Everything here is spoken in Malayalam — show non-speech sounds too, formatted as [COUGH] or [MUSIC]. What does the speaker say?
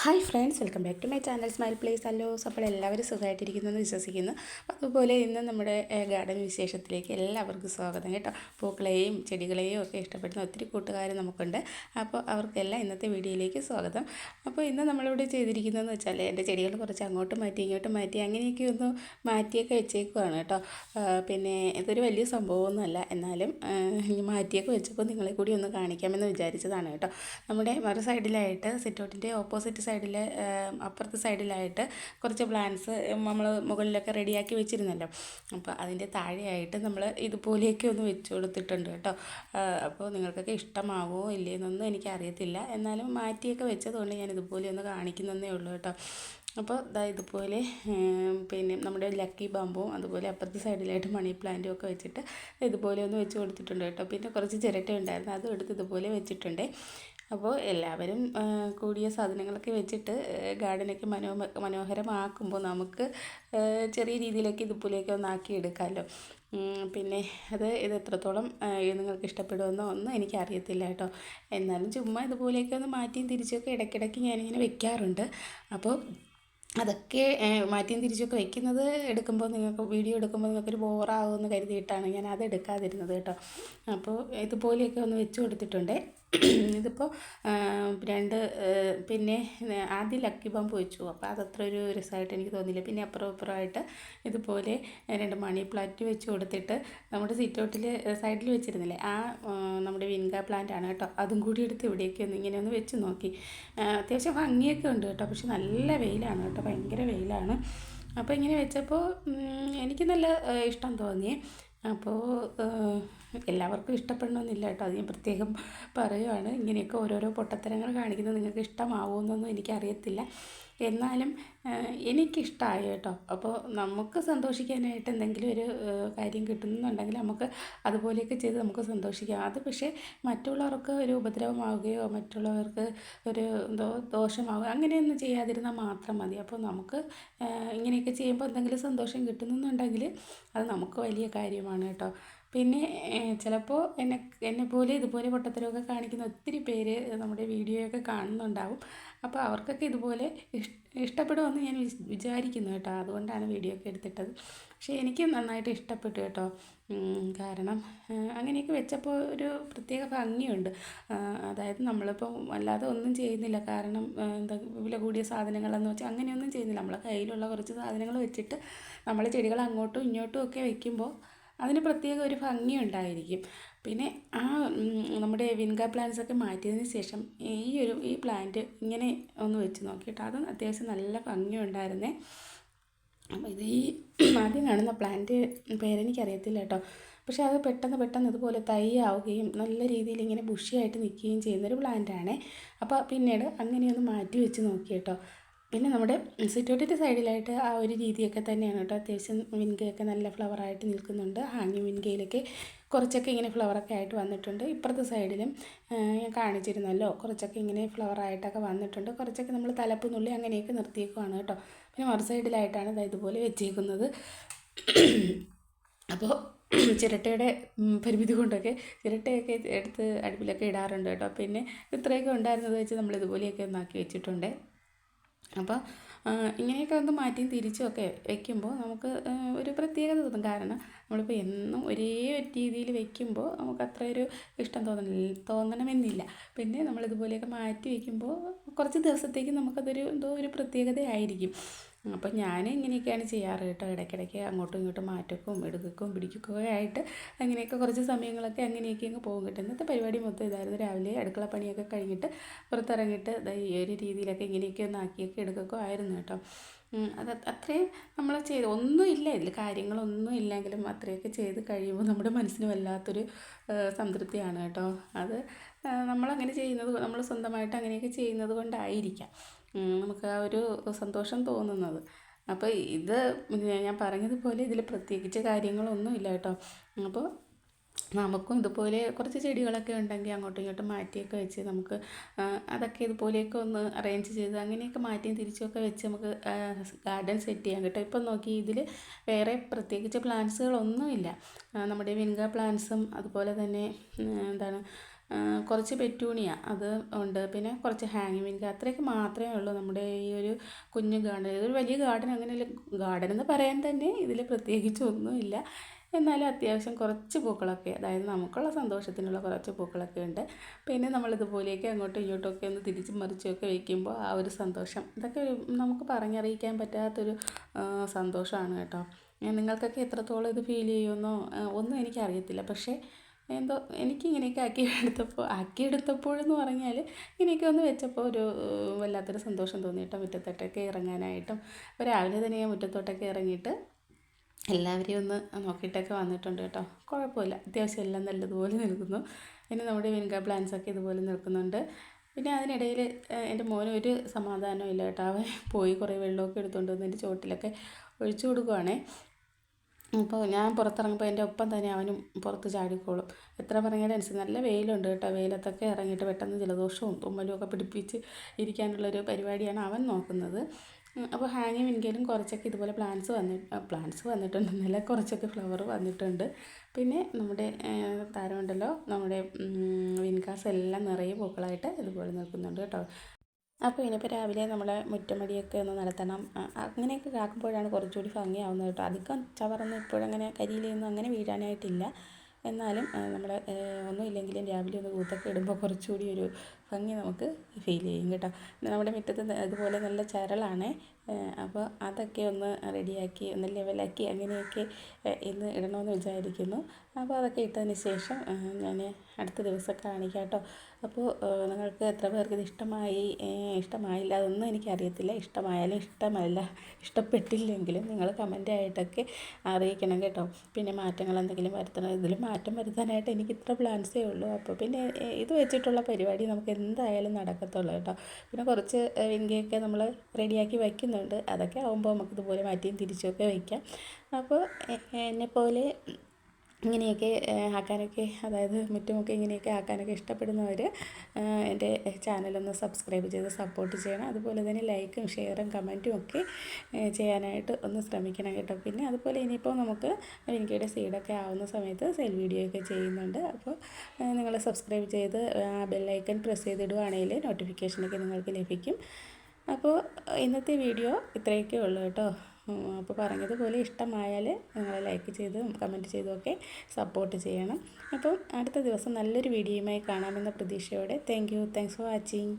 Hi friends welcome back to my channel smile place. അല്ലോ അപ്പോൾ എല്ലാവരും സുഖമായിട്ടിരിക്കുന്നു എന്ന് വിശ്വസിക്കുന്നു. അതുപോലെ ഇന്ന് നമ്മുടെ ഗാർഡൻ വിശേഷത്തിലേക്ക് എല്ലാവർക്കും സ്വാഗതം കേട്ടോ. പൂക്കളെയും ചെടികളെയും ഒക്കെ ഇഷ്ടപ്പെടുന്ന ഒത്തിരി കൂട്ടുകാർ നമുക്കുണ്ട്. അപ്പോൾ അവർക്കെല്ലാം ഇന്നത്തെ വീഡിയോയിലേക്ക് സ്വാഗതം. അപ്പോൾ ഇന്ന് നമ്മളിവിടെ ചെയ്തിരിക്കുന്നതെന്ന് വെച്ചാൽ എന്റെ ചെടികൾ കുറച്ച് അങ്ങോട്ട് മാറ്റി ഇങ്ങോട്ട് മാറ്റി അങ്ങനെയൊക്കെ ഒന്ന് മാറ്റിയൊക്കെ വെച്ചേക്കുവാണ് കേട്ടോ. പിന്നെ ഇതൊരു വലിയ സംഭവമൊന്നുമല്ല. എന്നാലും മാറ്റിയൊക്കെ വെച്ചപ്പോൾ നിങ്ങളെ കൂടി ഒന്ന് കാണിക്കാമെന്ന് വിചാരിച്ചതാണ് കേട്ടോ. നമ്മുടെ മറു സൈഡിലായിട്ട് സിറ്റൗട്ടിന്റെ ഓപ്പോസിറ്റ് സൈഡിൽ അപ്പുറത്തെ സൈഡിലായിട്ട് കുറച്ച് പ്ലാന്റ്സ് നമ്മൾ മുകളിലൊക്കെ റെഡിയാക്കി വെച്ചിരുന്നല്ലോ. അപ്പോൾ അതിന്റെ താഴെയായിട്ട് നമ്മൾ ഇതുപോലെയൊക്കെ ഒന്ന് വെച്ച് കൊടുത്തിട്ടുണ്ട് കേട്ടോ. അപ്പോൾ നിങ്ങൾക്കൊക്കെ ഇഷ്ടമാകുമോ ഇല്ലയെന്നൊന്നും എനിക്കറിയത്തില്ല. എന്നാലും മാറ്റിയൊക്കെ വെച്ചതുകൊണ്ട് ഞാൻ ഇതുപോലെ ഒന്ന് കാണിക്കുന്നതേ ഉള്ളൂ കേട്ടോ. അപ്പോൾ ഇതാ ഇതുപോലെ പിന്നെ നമ്മുടെ ലക്കി ബാമ്പും അതുപോലെ അപ്പുറത്തെ സൈഡിലായിട്ട് മണി പ്ലാന്റും ഒക്കെ വെച്ചിട്ട് ഇതുപോലെ ഒന്ന് വെച്ച് കൊടുത്തിട്ടുണ്ട് കേട്ടോ. പിന്നെ കുറച്ച് ചിരട്ട ഉണ്ടായിരുന്നു. അതും എടുത്ത് ഇതുപോലെ വെച്ചിട്ടുണ്ട്. അപ്പോൾ എല്ലാവരും കൂടിയ സാധനങ്ങളൊക്കെ വെച്ചിട്ട് ഗാർഡനൊക്കെ മനോ മനോഹരമാക്കുമ്പോൾ നമുക്ക് ചെറിയ രീതിയിലേക്ക് ഇതുപോലെയൊക്കെ ഒന്ന് ആക്കിയെടുക്കാമല്ലോ. പിന്നെ അത് ഇത് എത്രത്തോളം നിങ്ങൾക്ക് ഇഷ്ടപ്പെടുമെന്നോ ഒന്നും എനിക്കറിയത്തില്ല കേട്ടോ. എന്നാലും ചുമ്മാ ഇതുപോലെയൊക്കെ ഒന്ന് മാറ്റിയും തിരിച്ചൊക്കെ ഇടയ്ക്കിടയ്ക്ക് ഞാനിങ്ങനെ വെക്കാറുണ്ട്. അപ്പോൾ അതൊക്കെ മാറ്റിയും തിരിച്ചൊക്കെ വെക്കുന്നത് എടുക്കുമ്പോൾ നിങ്ങൾക്ക് വീഡിയോ എടുക്കുമ്പോൾ നിങ്ങൾക്കൊരു ബോറാകുമെന്ന് കരുതിയിട്ടാണ് ഞാൻ അത് എടുക്കാതിരുന്നത് കേട്ടോ. അപ്പോൾ ഇതുപോലെയൊക്കെ ഒന്ന് വെച്ച് കൊടുത്തിട്ടുണ്ട്. ഇതിപ്പോൾ രണ്ട് പിന്നെ ആദ്യം ലക്കി ബാമ്പ് വെച്ചു അപ്പോൾ അതത്ര ഒരു രസമായിട്ട് എനിക്ക് തോന്നിയില്ല. പിന്നെ അപ്പുറം അപ്പുറമായിട്ട് ഇതുപോലെ രണ്ട് മണി പ്ലാന്റ് വെച്ച് കൊടുത്തിട്ട് നമ്മുടെ സിറ്റൗട്ടിൽ സൈഡിൽ വെച്ചിരുന്നില്ലേ? ആ നമ്മുടെ വിൻഗ പ്ലാന്റ് ആണ് കേട്ടോ. അതും കൂടി എടുത്ത് ഇവിടേക്ക് ഒന്ന് ഇങ്ങനെ ഒന്ന് വെച്ച് നോക്കി. അത്യാവശ്യം ഭംഗിയൊക്കെ ഉണ്ട് കേട്ടോ. പക്ഷെ നല്ല വെയിലാണ് കേട്ടോ. ഭയങ്കര വെയിലാണ്. അപ്പോൾ ഇങ്ങനെ വെച്ചപ്പോൾ എനിക്ക് നല്ല ഇഷ്ടം തോന്നി. അപ്പോൾ എല്ലാവർക്കും ഇഷ്ടപ്പെടണമെന്നില്ല കേട്ടോ. അത് ഞാൻ പ്രത്യേകം പറയുവാണ്. ഇങ്ങനെയൊക്കെ ഓരോരോ പൊട്ടത്തരങ്ങൾ കാണിക്കുന്നത് നിങ്ങൾക്ക് ഇഷ്ടമാവുമെന്നൊന്നും എനിക്കറിയത്തില്ല. എന്നാലും എനിക്കിഷ്ടമായി കേട്ടോ. അപ്പോൾ നമുക്ക് സന്തോഷിക്കാനായിട്ട് എന്തെങ്കിലും ഒരു കാര്യം കിട്ടുന്നുണ്ടെങ്കിൽ നമുക്ക് അതുപോലെയൊക്കെ ചെയ്ത് നമുക്ക് സന്തോഷിക്കാം. അത് പക്ഷേ മറ്റുള്ളവർക്ക് ഒരു ഉപദ്രവമാവുകയോ മറ്റുള്ളവർക്ക് ഒരു എന്തോ ദോഷമാവുകയോ അങ്ങനെയൊന്നും ചെയ്യാതിരുന്നാൽ മാത്രം മതി. അപ്പോൾ നമുക്ക് ഇങ്ങനെയൊക്കെ ചെയ്യുമ്പോൾ എന്തെങ്കിലും സന്തോഷം കിട്ടുന്നുണ്ടെങ്കിൽ അത് നമുക്ക് വലിയ കാര്യമാണ് കേട്ടോ. പിന്നെ ചിലപ്പോൾ എന്നെ എന്നെ പോലെ ഇതുപോലെ പൊട്ടത്തരമൊക്കെ കാണിക്കുന്ന ഒത്തിരി പേര് നമ്മുടെ വീഡിയോയൊക്കെ കാണുന്നുണ്ടാവും. അപ്പോൾ അവർക്കൊക്കെ ഇതുപോലെ ഇഷ്ടപ്പെടുമെന്ന് ഞാൻ വിചാരിക്കുന്നു കേട്ടോ. അതുകൊണ്ടാണ് വീഡിയോ ഒക്കെ എടുത്തിട്ടത്. പക്ഷേ എനിക്കും നന്നായിട്ട് ഇഷ്ടപ്പെട്ടു കേട്ടോ. കാരണം അങ്ങനെയൊക്കെ വെച്ചപ്പോൾ ഒരു പ്രത്യേക ഭംഗിയുണ്ട്. അതായത് നമ്മളിപ്പോൾ അല്ലാതെ ഒന്നും ചെയ്യുന്നില്ല. കാരണം എന്താ വില കൂടിയ സാധനങ്ങളെന്ന് വെച്ചാൽ അങ്ങനെയൊന്നും ചെയ്യുന്നില്ല. നമ്മളെ കയ്യിലുള്ള കുറച്ച് സാധനങ്ങൾ വെച്ചിട്ട് നമ്മൾ ചെടികൾ അങ്ങോട്ടും ഇങ്ങോട്ടും ഒക്കെ വയ്ക്കുമ്പോൾ അതിന് പ്രത്യേക ഒരു ഭംഗി ഉണ്ടായിരിക്കും. പിന്നെ ആ നമ്മുടെ വിൻഗ പ്ലാന്റ്സ് ഒക്കെ മാറ്റിയതിന് ശേഷം ഈ ഒരു ഈ പ്ലാന്റ് ഇങ്ങനെ ഒന്ന് വെച്ച് നോക്കിയിട്ട് അതും അത്യാവശ്യം നല്ല ഭംഗി ഉണ്ടായിരുന്നേ. അപ്പോൾ ഇത് ഈ [CLEARS THROAT] ആദ്യം കാണുന്ന പ്ലാന്റ് പേരെനിക്കറിയത്തില്ല കേട്ടോ. പക്ഷെ അത് പെട്ടെന്ന് പെട്ടെന്ന് ഇതുപോലെ തൈ ആവുകയും നല്ല രീതിയിൽ ഇങ്ങനെ ബുഷിയായിട്ട് നിൽക്കുകയും ചെയ്യുന്നൊരു പ്ലാന്റാണ്. അപ്പോൾ പിന്നീട് അങ്ങനെയൊന്ന് മാറ്റി വെച്ച് നോക്കി കേട്ടോ. പിന്നെ നമ്മുടെ സിറ്റോട്ടിന്റെ സൈഡിലായിട്ട് ആ ഒരു രീതിയൊക്കെ തന്നെയാണ് കേട്ടോ. അത്യാവശ്യം വിൻകയൊക്കെ നല്ല ഫ്ലവറായിട്ട് നിൽക്കുന്നുണ്ട്. ഹാങ്ങി വിൻകയിലൊക്കെ കുറച്ചൊക്കെ ഇങ്ങനെ ഫ്ലവറൊക്കെ ആയിട്ട് വന്നിട്ടുണ്ട്. ഇപ്പുറത്തെ സൈഡിലും ഞാൻ കാണിച്ചിരുന്നല്ലോ കുറച്ചൊക്കെ ഇങ്ങനെ ഫ്ലവറായിട്ടൊക്കെ വന്നിട്ടുണ്ട്. കുറച്ചൊക്കെ നമ്മൾ തലപ്പ് നുള്ളി അങ്ങനെയൊക്കെ നിർത്തിയേക്കുവാണ് കേട്ടോ. പിന്നെ മറു സൈഡിലായിട്ടാണ് ഇത് ഇതുപോലെ വെച്ചേക്കുന്നത്. അപ്പോൾ ചിരട്ടയുടെ പരിമിതി കൊണ്ടൊക്കെ ചിരട്ടയൊക്കെ എടുത്ത് അടുപ്പിലൊക്കെ ഇടാറുണ്ട് കേട്ടോ. പിന്നെ ഇത്രയൊക്കെ ഉണ്ടായിരുന്നത് വെച്ച് നമ്മൾ ഇതുപോലെയൊക്കെ ഒന്നാക്കി വെച്ചിട്ടുണ്ട്. അപ്പോൾ ഇങ്ങനെയൊക്കെ ഒന്ന് മാറ്റിയും തിരിച്ചും ഒക്കെ വെക്കുമ്പോൾ നമുക്ക് ഒരു പ്രത്യേകത തോന്നും. കാരണം നമ്മളിപ്പോൾ എന്നും ഒരേ ഒരു രീതിയിൽ വെക്കുമ്പോൾ നമുക്ക് അത്ര ഒരു ഇഷ്ടം തോന്നണില്ല തോന്നണമെന്നില്ല. പിന്നെ നമ്മളിതുപോലെയൊക്കെ മാറ്റി വെക്കുമ്പോൾ കുറച്ച് ദിവസത്തേക്ക് നമുക്കതൊരു എന്തോ ഒരു പ്രത്യേകതയായിരിക്കും. അപ്പോൾ ഞാൻ ഇങ്ങനെയൊക്കെയാണ് ചെയ്യാറ് കേട്ടോ. ഇടയ്ക്കിടയ്ക്ക് അങ്ങോട്ടും ഇങ്ങോട്ടും മാറ്റക്കും എടുക്കും പിടിക്കുകയൊക്കെ ആയിട്ട് അങ്ങനെയൊക്കെ കുറച്ച് സമയങ്ങളൊക്കെ അങ്ങനെയൊക്കെ അങ്ങ് പോകും കേട്ടോ. ഇന്നത്തെ പരിപാടി മൊത്തം ഇതായിരുന്നു. രാവിലെ അടുക്കള പണിയൊക്കെ കഴിഞ്ഞിട്ട് പുറത്തിറങ്ങിയിട്ട് ഈ ഒരു രീതിയിലൊക്കെ ഇങ്ങനെയൊക്കെ ഒന്ന് ആക്കിയൊക്കെ എടുക്കൊക്കെ ആയിരുന്നു കേട്ടോ. അത് അത്രയും നമ്മൾ ചെയ്ത് ഒന്നും ഇല്ല. ഇതിൽ കാര്യങ്ങളൊന്നും ഇല്ലെങ്കിലും അത്രയൊക്കെ ചെയ്ത് കഴിയുമ്പോൾ നമ്മുടെ മനസ്സിന് വല്ലാത്തൊരു സംതൃപ്തിയാണ് കേട്ടോ. അത് നമ്മളങ്ങനെ ചെയ്യുന്നത് നമ്മൾ സ്വന്തമായിട്ട് അങ്ങനെയൊക്കെ ചെയ്യുന്നത് കൊണ്ടായിരിക്കാം. നമുക്ക് ആ ഒരു സന്തോഷം തോന്നുന്നത്. അപ്പോൾ ഇത് ഞാൻ പറഞ്ഞതുപോലെ ഇതിൽ പ്രത്യേകിച്ച് കാര്യങ്ങളൊന്നും ഇല്ല കേട്ടോ. അപ്പോൾ നമുക്കും ഇതുപോലെ കുറച്ച് ചെടികളൊക്കെ ഉണ്ടെങ്കിൽ അങ്ങോട്ടും ഇങ്ങോട്ടും മാറ്റിയൊക്കെ വെച്ച് നമുക്ക് അതൊക്കെ ഇതുപോലെയൊക്കെ ഒന്ന് അറേഞ്ച് ചെയ്ത് അങ്ങനെയൊക്കെ മാറ്റിയും തിരിച്ചൊക്കെ വെച്ച് നമുക്ക് ഗാർഡൻ സെറ്റ് ചെയ്യാൻ കേട്ടോ. ഇപ്പം നോക്കി ഇതിൽ വേറെ പ്രത്യേകിച്ച് പ്ലാന്റ്സുകളൊന്നുമില്ല നമ്മുടെ വിൻഗ പ്ലാന്റ്സും അതുപോലെ തന്നെ എന്താണ് കുറച്ച് പെറ്റൂണിയ അത് ഉണ്ട്. പിന്നെ കുറച്ച് വിൻക അത്രയൊക്കെ മാത്രമേ ഉള്ളൂ നമ്മുടെ ഈ ഒരു കുഞ്ഞു ഗാർഡൻ. ഇതൊരു വലിയ ഗാർഡൻ അങ്ങനെ ഗാർഡൻ എന്ന് പറയാൻ തന്നെ ഇതിൽ പ്രത്യേകിച്ച് ഒന്നുമില്ല. എന്നാലും അത്യാവശ്യം കുറച്ച് പൂക്കളൊക്കെ അതായത് നമുക്കുള്ള സന്തോഷത്തിനുള്ള കുറച്ച് പൂക്കളൊക്കെ ഉണ്ട്. പിന്നെ നമ്മളിതുപോലെയൊക്കെ അങ്ങോട്ടും ഇങ്ങോട്ടുമൊക്കെ ഒന്ന് തിരിച്ചും മറിച്ചൊക്കെ വയ്ക്കുമ്പോൾ ആ ഒരു സന്തോഷം ഇതൊക്കെ നമുക്ക് പറഞ്ഞറിയിക്കാൻ പറ്റാത്തൊരു സന്തോഷമാണ് കേട്ടോ. ഞാൻ നിങ്ങൾക്കൊക്കെ എത്രത്തോളം ഇത് ഫീൽ ചെയ്യുമെന്നോ ഒന്നും എനിക്കറിയത്തില്ല. പക്ഷേ എന്തോ എനിക്കിങ്ങനെയൊക്കെ ആക്കി എടുത്തപ്പോൾ ആക്കി ആക്കിയെടുത്തപ്പോഴെന്ന് പറഞ്ഞാൽ ഇങ്ങനെയൊക്കെ ഒന്ന് വെച്ചപ്പോൾ ഒരു വല്ലാത്തൊരു സന്തോഷം തോന്നി കേട്ടോ മുറ്റത്തോട്ടൊക്കെ ഇറങ്ങാനായിട്ടും അപ്പോൾ രാവിലെ തന്നെ ഞാൻ മുറ്റത്തോട്ടൊക്കെ ഇറങ്ങിയിട്ട് എല്ലാവരെയും ഒന്ന് നോക്കിയിട്ടൊക്കെ വന്നിട്ടുണ്ട് കേട്ടോ. കുഴപ്പമില്ല. അത്യാവശ്യം എല്ലാം നല്ലതുപോലെ നിൽക്കുന്നു. പിന്നെ നമ്മുടെ വിൻക പ്ലാന്റ്സൊക്കെ ഇതുപോലെ നിൽക്കുന്നുണ്ട്. പിന്നെ അതിനിടയിൽ എന്റെ മോന് ഒരു സമാധാനവും ഇല്ല കേട്ടോ. അവൻ പോയി കുറേ വെള്ളമൊക്കെ എടുത്തുകൊണ്ട് വന്ന് എന്റെ ചോട്ടിലൊക്കെ ഒഴിച്ചു കൊടുക്കുവാണേ. അപ്പോൾ ഞാൻ പുറത്തിറങ്ങുമ്പോൾ എന്റെ ഒപ്പം തന്നെ അവനും പുറത്ത് ചാടിക്കോളും. എത്ര പറഞ്ഞാലും അനുസരിച്ച് നല്ല വെയിലുണ്ട് കേട്ടോ. വെയിലത്തൊക്കെ ഇറങ്ങിയിട്ട് പെട്ടെന്ന് ജലദോഷവും തുമ്മലും ഒക്കെ പിടിപ്പിച്ച് ഇരിക്കാനുള്ളൊരു പരിപാടിയാണ് അവൻ നോക്കുന്നത്. അപ്പോൾ ഹാങ്ങിങ് വിൻകയിലും കുറച്ചൊക്കെ ഇതുപോലെ പ്ലാന്റ്സ് വന്നി പ്ലാന്റ്സ് വന്നിട്ടുണ്ട്. നല്ല കുറച്ചൊക്കെ ഫ്ലവർ വന്നിട്ടുണ്ട്. പിന്നെ നമ്മുടെ താരമുണ്ടല്ലോ. നമ്മുടെ വിൻകാസ് എല്ലാം നിറയെ പൂക്കളായിട്ട് ഇതുപോലെ നിൽക്കുന്നുണ്ട് കേട്ടോ. അപ്പോൾ ഇനിയിപ്പോൾ രാവിലെ നമ്മളെ മുറ്റമടിയൊക്കെ ഒന്ന് നടത്തണം. അങ്ങനെയൊക്കെ കാക്കുമ്പോഴാണ് കുറച്ചുകൂടി ഭംഗിയാവുന്നത് കേട്ടോ. അധികം ചവറൊന്നും ഇപ്പോഴങ്ങനെ കരിയിലൊന്നും അങ്ങനെ വീഴാനായിട്ടില്ല. എന്നാലും നമ്മൾ ഒന്നുമില്ലെങ്കിലും രാവിലെ ഒന്ന് കൂത്തൊക്കെ ഇടുമ്പോൾ കുറച്ചുകൂടി ഒരു ഭംഗി നമുക്ക് ഫീൽ ചെയ്യും കേട്ടോ. നമ്മുടെ മുറ്റത്ത് അതുപോലെ നല്ല ചരളാണേ. അപ്പോൾ അതൊക്കെ ഒന്ന് റെഡിയാക്കി ഒന്ന് ലെവലാക്കി അങ്ങനെയൊക്കെ ഇന്ന് ഇടണമെന്ന് വിചാരിക്കുന്നു. അപ്പോൾ അതൊക്കെ ഇട്ടതിന് ശേഷം ഞാൻ അടുത്ത ദിവസം കാണിക്കാം കേട്ടോ അപ്പോൾ നിങ്ങൾക്ക് എത്ര പേർക്ക് ഇത് ഇഷ്ടമായി? ഇഷ്ടമായില്ല അതൊന്നും എനിക്കറിയത്തില്ല. ഇഷ്ടമായാലും ഇഷ്ടമല്ല ഇഷ്ടപ്പെട്ടില്ലെങ്കിലും നിങ്ങൾ കമന്റ് ആയിട്ടൊക്കെ അറിയിക്കണം കേട്ടോ. പിന്നെ മാറ്റങ്ങൾ എന്തെങ്കിലും വരുത്തണം ഇതിൽ മാറ്റം വരുത്താനായിട്ട് എനിക്ക് ഇത്ര പ്ലാൻസേ ഉള്ളൂ. അപ്പോൾ പിന്നെ ഇത് വെച്ചിട്ടുള്ള പരിപാടി നമുക്ക് എന്തായാലും നടക്കത്തുള്ളൂ കേട്ടോ. പിന്നെ കുറച്ച് വിങ്കയൊക്കെ നമ്മൾ റെഡിയാക്കി വയ്ക്കുന്നുണ്ട് അതൊക്കെ ആകുമ്പോൾ നമുക്ക് ഇതുപോലെ മാറ്റിയും തിരിച്ചുമൊക്കെ വയ്ക്കാം. അപ്പോൾ എന്നെപ്പോലെ ഇങ്ങനെയൊക്കെ ആക്കാനൊക്കെ അതായത് മുറ്റുമൊക്കെ ഇങ്ങനെയൊക്കെ ആക്കാനൊക്കെ ഇഷ്ടപ്പെടുന്നവർ എന്റെ ചാനലൊന്ന് സബ്സ്ക്രൈബ് ചെയ്ത് സപ്പോർട്ട് ചെയ്യണം. അതുപോലെ തന്നെ ലൈക്കും ഷെയറും കമന്റും ഒക്കെ ചെയ്യാനായിട്ട് ഒന്ന് ശ്രമിക്കണം കേട്ടോ. പിന്നെ അതുപോലെ ഇനിയിപ്പോൾ നമുക്ക് എനിക്കിടെ സീഡൊക്കെ ആവുന്ന സമയത്ത് സെൽ വീഡിയോ ഒക്കെ ചെയ്യുന്നുണ്ട്. അപ്പോൾ നിങ്ങൾ സബ്സ്ക്രൈബ് ചെയ്ത് ബെല്ലൈക്കൺ പ്രസ് ചെയ്തിടുവാണെങ്കിൽ നോട്ടിഫിക്കേഷനൊക്കെ നിങ്ങൾക്ക് ലഭിക്കും. അപ്പോൾ ഇന്നത്തെ വീഡിയോ ഇത്രയൊക്കെ ഉള്ളൂ കേട്ടോ. അപ്പോൾ പറഞ്ഞതുപോലെ ഇഷ്ടമായാൽ നിങ്ങൾ ലൈക്ക് ചെയ്തും കമന്റ് ചെയ്തും ഒക്കെ സപ്പോർട്ട് ചെയ്യണം. അപ്പം അടുത്ത ദിവസം നല്ലൊരു വീഡിയോയുമായി കാണാമെന്ന പ്രതീക്ഷയോടെ. Thank you thanks for watching